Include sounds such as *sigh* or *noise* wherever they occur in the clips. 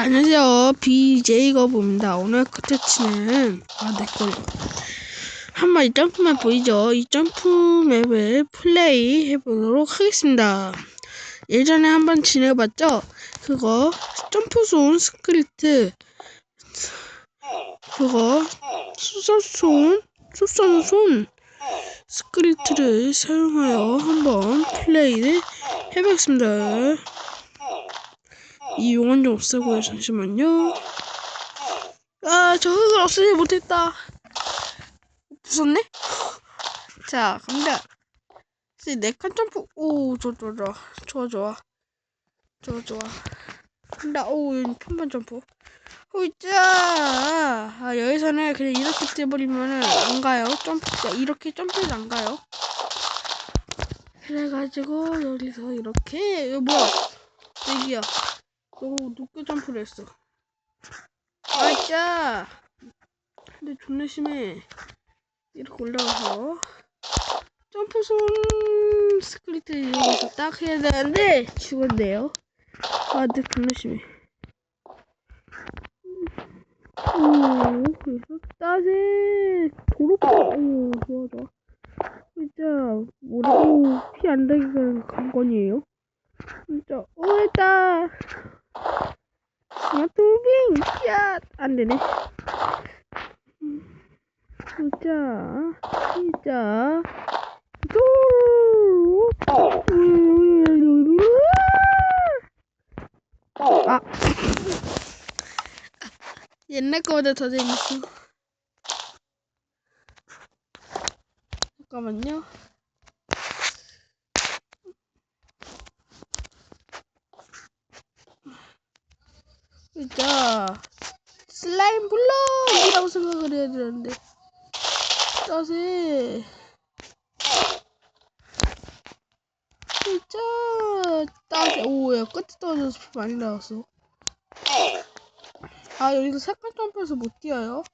자, 안녕하세요. BJ 거부입니다. 오늘 컨텐츠는, 아, 내 걸로. 한 마디 점프만 보이죠? 이 점프 맵을 플레이 해보도록 하겠습니다. 예전에 한번 지내봤죠? 그거, 점프손 스크립트, 그거, 수선손, 수선손 스크립트를 사용하여 한번 플레이를 해보겠습니다. 이 용암 좀 없애고요. 잠시만요. 아, 저 흙을 없애지 못했다. 부쉈네? *gasps* 자, 갑니다. 이제 네칸 점프. 오, 좋아, 좋아, 좋아. 좋아, 좋아. 좋아, 좋아. 간다. 오, 편반 점프. 호이자! 아, 여기서는 그냥 이렇게 떼버리면은 안 가요. 점프가 이렇게 점프해도 안 가요. 그래가지고, 여기서 이렇게. 이거 뭐야? 여기야. 너무 높게 점프를 했어. 아이짜! 근데 존나 심해. 이렇게 올라가서 점프 손 스크립트를 이용해서 딱 해야 되는데 죽었네요. 아, 근데 존나 심해. 오, 그래서 따세 도로파. 오, 좋아 좋아. 진짜 뭐라고 피안 되기가 관건이에요. 진짜 오 했다. 스마트 무빙 야! 안 되네. 진짜 진짜 아. 옛날 거보다 더 재밌어. 잠깐만요 진짜 슬라임 블럭이라고 생각을 해야 되는데. 짜세. 진짜 따세. 오야 끝에 떨어져서 피 많이 나왔어. 아 여기서 색깔 점프해서 못 뛰어요?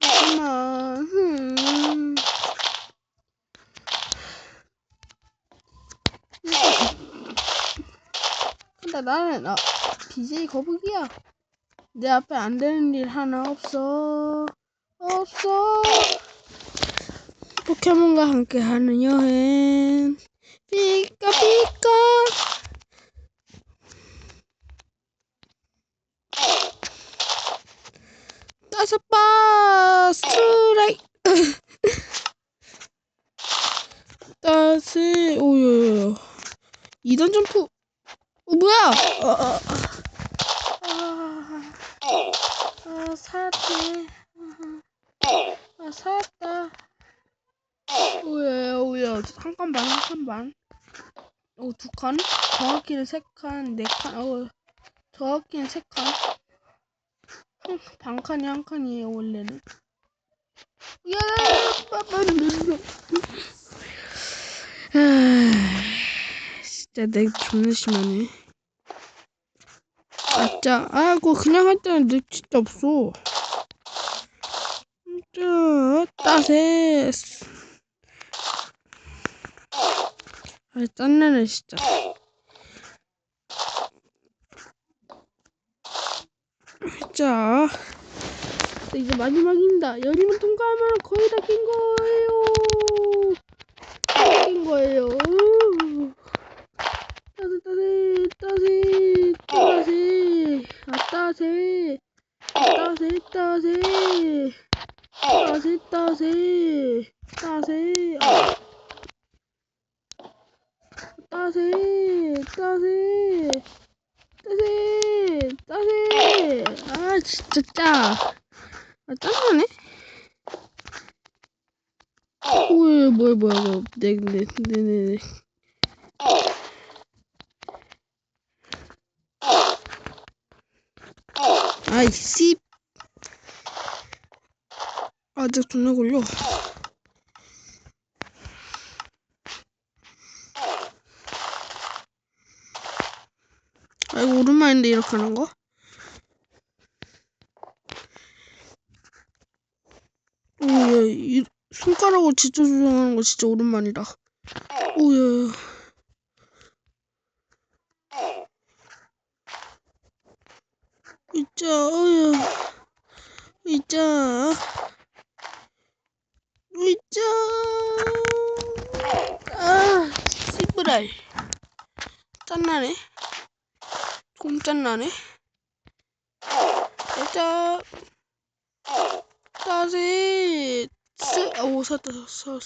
잠깐만. 흠. 근데 나는 아, BJ 거북이야 내 앞에 안 되는 일 하나 없어. 없어. 포켓몬과 함께 하는 여행. 피카 피카. 바 스트라이크. 다섯 오요요. 이단 점프. 어 뭐야? 어, 어, 어. 아, 아 살았네. 아 살았다. 오야 오야 한칸 반, 한칸 반. 오, 두 칸? 정확히는 세 칸, 네 칸. 어, 정확히는 세 칸. 한, 반 칸이 한 칸이에요, 원래는. 야, 아, 진짜 내 존나 심하네. 아짜, 아이고, 그냥 할 때는 늑 진짜 없어. 진짜, 따세. 아, 짠나네, 진짜. 자, 이제 마지막입니다. 열리면 통과하면 거의 다 낀 거예요. 다 낀 거예요. 우. 따세, 따세, 따세, 따세, 아, 따세, 따세, 따세, 따세, 따세, 따세, 아. 따세, 따세, 따세, 따세. 아, 진짜 짜. 아, 짠나네? 오, 뭐야, 뭐야, 뭐야. 네, 네, 네, 네, 네. 아이, 씨. 아직 존나 걸려. 아, 이거 오랜만인데, 이렇게 하는 거? 오, 야, 이, 손가락으로 진짜 조정하는 거 진짜 오랜만이다. 오, 야, 야. 으짜, 어휴. 으짜. 으짜. 아, 씨부랄. 짠나네. 좀 짠나네. 으짜. 따시. 스, 아, 오, 샀다, 샀어.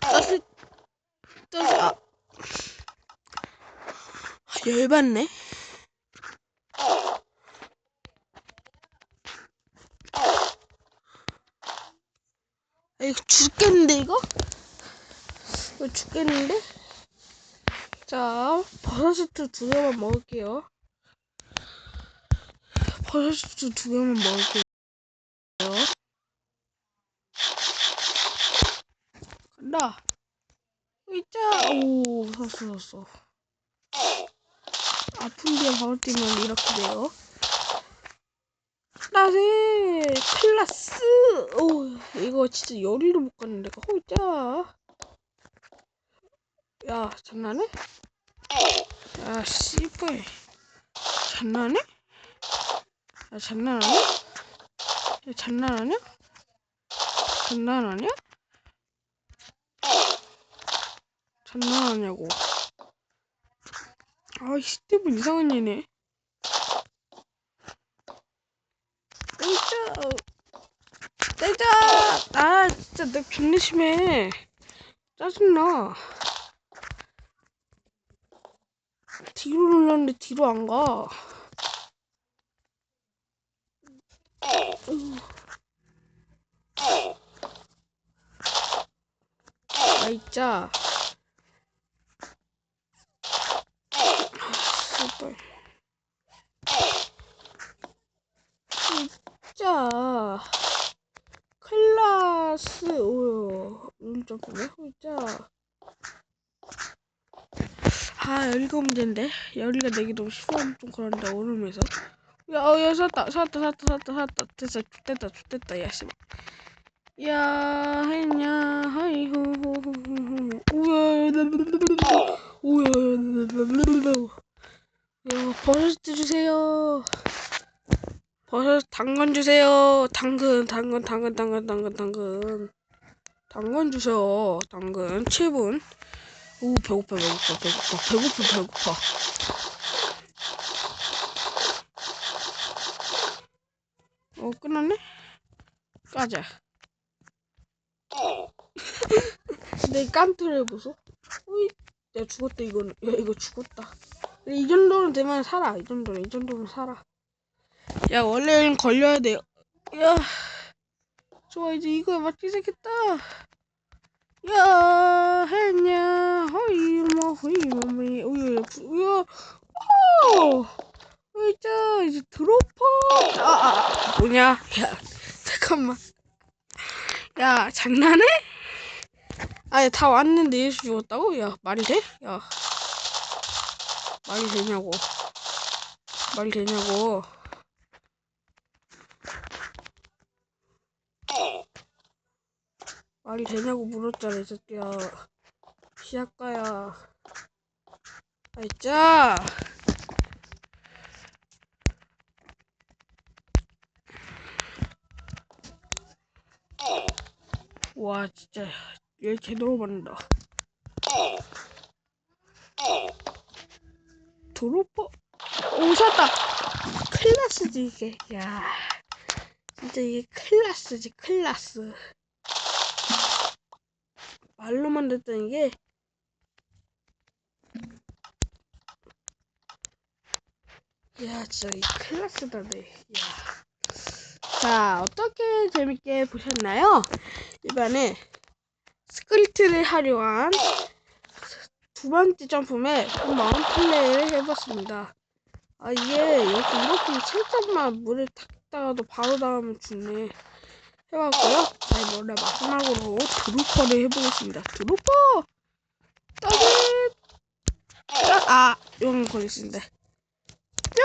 따시. 따시, 아. 아, 열받네. 아, 이거 죽겠는데, 이거? 이거 죽겠는데? 자, 버섯슈트 두 개만 먹을게요. 버섯슈트 두 개만 먹을게요. 간다. 있자. 오, 샀어, 샀어. 아픈 뒤에 바로 뛰면 이렇게 돼요. 나세 클라스. 오, 이거 진짜 열일도 못 갔는데. 호자. 야, 장난해? 야, 씨발. 장난해? 야, 장난하냐? 야, 장난하냐? 장난하냐? 장난하냐고. 아, 이 스티브 이상한 얘네. 땡짜. 땡짜. 아, 진짜 내 존나 심해. 짜증나. 뒤로 눌렀는데 뒤로 안 가. 아, 있자. 씨발. 진짜. 클라스, 오, 일점이네, 진짜. 아, 여기가 문제인데? 여기가 내기 너무 쉬워하면 좀 그런데, 오름에서. 야, 어, 야, 샀다, 샀다, 샀다, 샀다, 샀다. 됐어, 됐다, 됐다, 야, 씨. 야, 했냐, 후후후후. 우야, 우야, 야, 버섯 주세요. 버섯 당근 주세요. 당근, 당근, 당근, 당근, 당근, 당근. 당근 주세요. 당근 7분. 오, 배고파, 배고파, 배고파, 배고파, 배고파. 어, 끝났네? 까자. *laughs* 내 깐트를 보소. 어이, 야, 죽었다, 이거는. 야, 이거 죽었다. 이 정도는 되면 살아. 이 정도는, 이 정도는 살아. 야, 원래는 걸려야 돼요. 야, 좋아, 이제 이거에 맞기 시작했다. 야, 했냐, 허이, 뭐, 허이, 뭐미, 우유, 우유, 오! 이자, 이제 드로퍼. 아, 아, 뭐냐? 야, 잠깐만. 야, 장난해? 아니, 다 왔는데 예수 죽었다고? 야, 말이 돼? 야. 말이 되냐고. 말이 되냐고. 말이 되냐고 물었잖아, 이 새끼야. 시작가야. 아이, 짜! 와, 진짜. 얘 제대로 받는다. 드로퍼. 오, 샀다! 클라스지, 이게. 야. 진짜 이게 클라스지, 클라스. 말로만 듣던 이게 야 진짜 이 클라스다 네 야. 자 어떻게 재밌게 보셨나요? 이번에 스크립트를 활용한 두 번째 점프에 한번 플레이를 해봤습니다 아 이게 이렇게 이렇게 살짝만 물에 탁 따가도 바로 닿으면 죽네 해봤고요. 네, 원래 마지막으로 드루퍼를 해보겠습니다. 드루퍼! 따뜻! 아, 이건 걸리신데. 뿅!